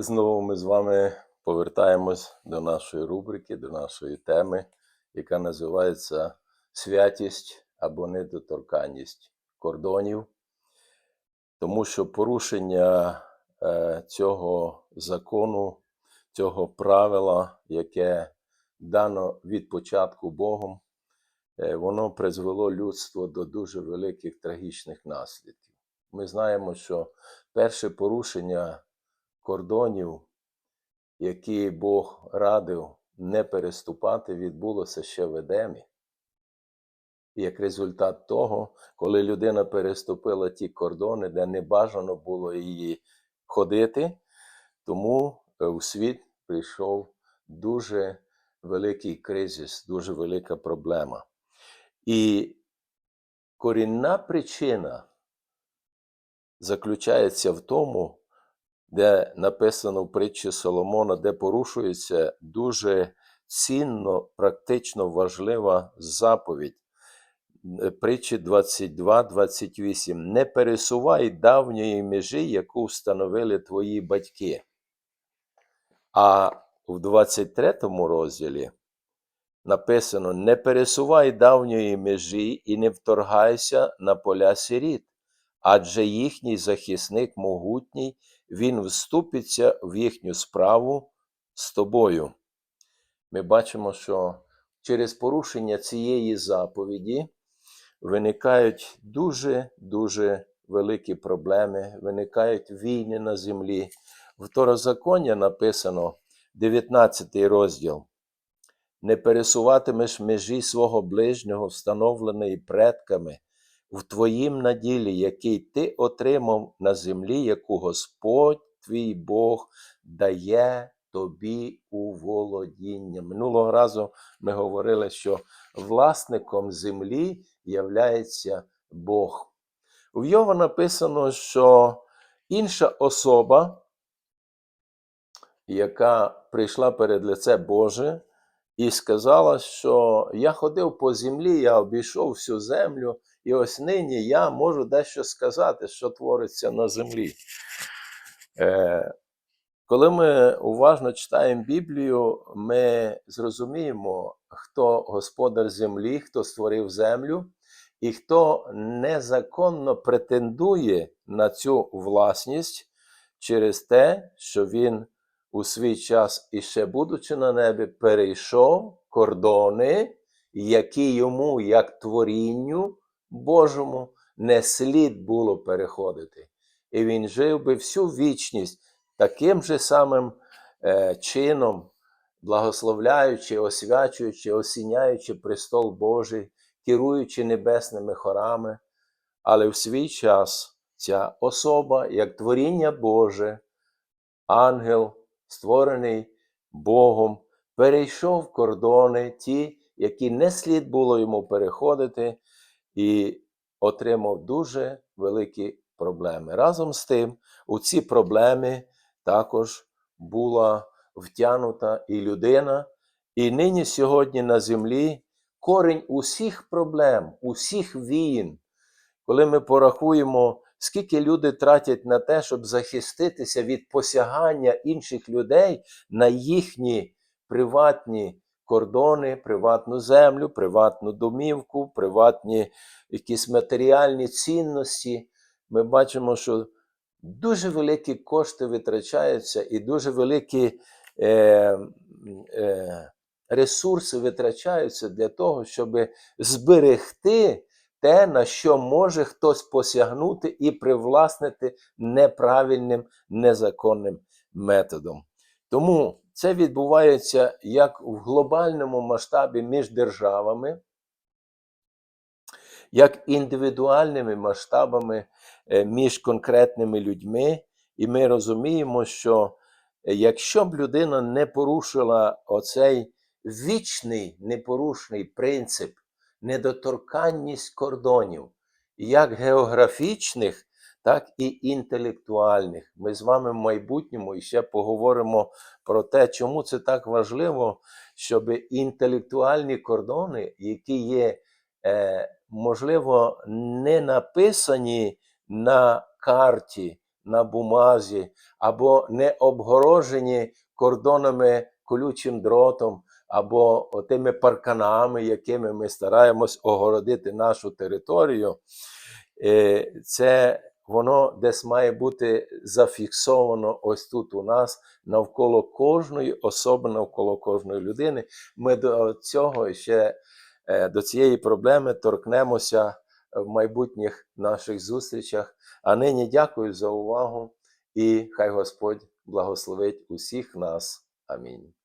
Знову ми з вами повертаємось до нашої рубрики, до нашої теми, яка називається святість або недоторканність кордонів. Тому що порушення е, цього закону, цього правила, яке дано від початку Богом, е, воно призвело людство до дуже великих трагічних наслідків. Ми знаємо, що перше порушення кордонів, які Бог радив не переступати, відбулося ще в Едемі. І як результат того, коли людина переступила ті кордони, де не бажано було її ходити, тому е, у світ прийшов дуже великий кризис, дуже велика проблема. І корінна причина заключається в тому, де написано в притчі Соломона, де порушується дуже цінно, практично важлива заповідь. Е, Притчі 22-28. Не пересувай давньої межі, яку встановили твої батьки. А в 23 розділі написано: Не пересувай давньої межі і не вторгайся на поля сиріт, адже їхній захисник могутній, він вступиться в їхню справу з тобою. Ми бачимо, що через порушення цієї заповіді виникають дуже-дуже великі проблеми, виникають війни на землі. В Второзаконня написано 19 розділ. Не пересуватимеш межі свого ближнього, встановленої предками, в твоїм наділі, який ти отримав на землі, яку Господь твій Бог дає тобі у володіння. Минулого разу ми говорили, що власником землі являється Бог. У Йова написано, що інша особа, яка прийшла перед лице Боже, і сказала, що я ходив по землі, я обійшов всю землю, і ось нині я можу дещо сказати, що твориться на землі. Е, коли ми уважно читаємо Біблію, ми зрозуміємо, хто господар землі, хто створив землю, і хто незаконно претендує на цю власність через те, що він у свій час, іще будучи на небі, перейшов кордони, які йому, як творінню Божому, не слід було переходити. І він жив би всю вічність таким же самим е, чином, благословляючи, освячуючи, осіняючи престол Божий, керуючи небесними хорами. Але в свій час ця особа, як творіння Боже, ангел, створений Богом, перейшов кордони, ті, які не слід було йому переходити, і отримав дуже великі проблеми. Разом з тим, у ці проблеми також була втягнута і людина, і нині сьогодні на землі корінь усіх проблем, усіх війн, коли ми порахуємо, скільки люди тратять на те, щоб захиститися від посягання інших людей на їхні приватні кордони, приватну землю, приватну домівку, приватні якісь матеріальні цінності, ми бачимо, що дуже великі кошти витрачаються і дуже великі е, е, ресурси витрачаються для того, щоб зберегти те, на що може хтось посягнути і привласнити неправильним, незаконним методом. Тому це відбувається як в глобальному масштабі між державами, як індивідуальними масштабами е, між конкретними людьми, і ми розуміємо, що е, якщо б людина не порушила оцей вічний непорушний принцип, недоторканність кордонів, як географічних, так і інтелектуальних. Ми з вами в майбутньому ще поговоримо про те, чому це так важливо, щоб інтелектуальні кордони, які є, е, можливо, не написані на карті, на бумазі, або не обгорожені кордонами колючим дротом, або тими парканами, якими ми стараємось огородити нашу територію, е, це воно десь має бути зафіксовано ось тут у нас навколо кожної особи, навколо кожної людини. Ми до цього ще е, до цієї проблеми торкнемося в майбутніх наших зустрічах. А нині дякую за увагу і хай Господь благословить усіх нас. Амінь.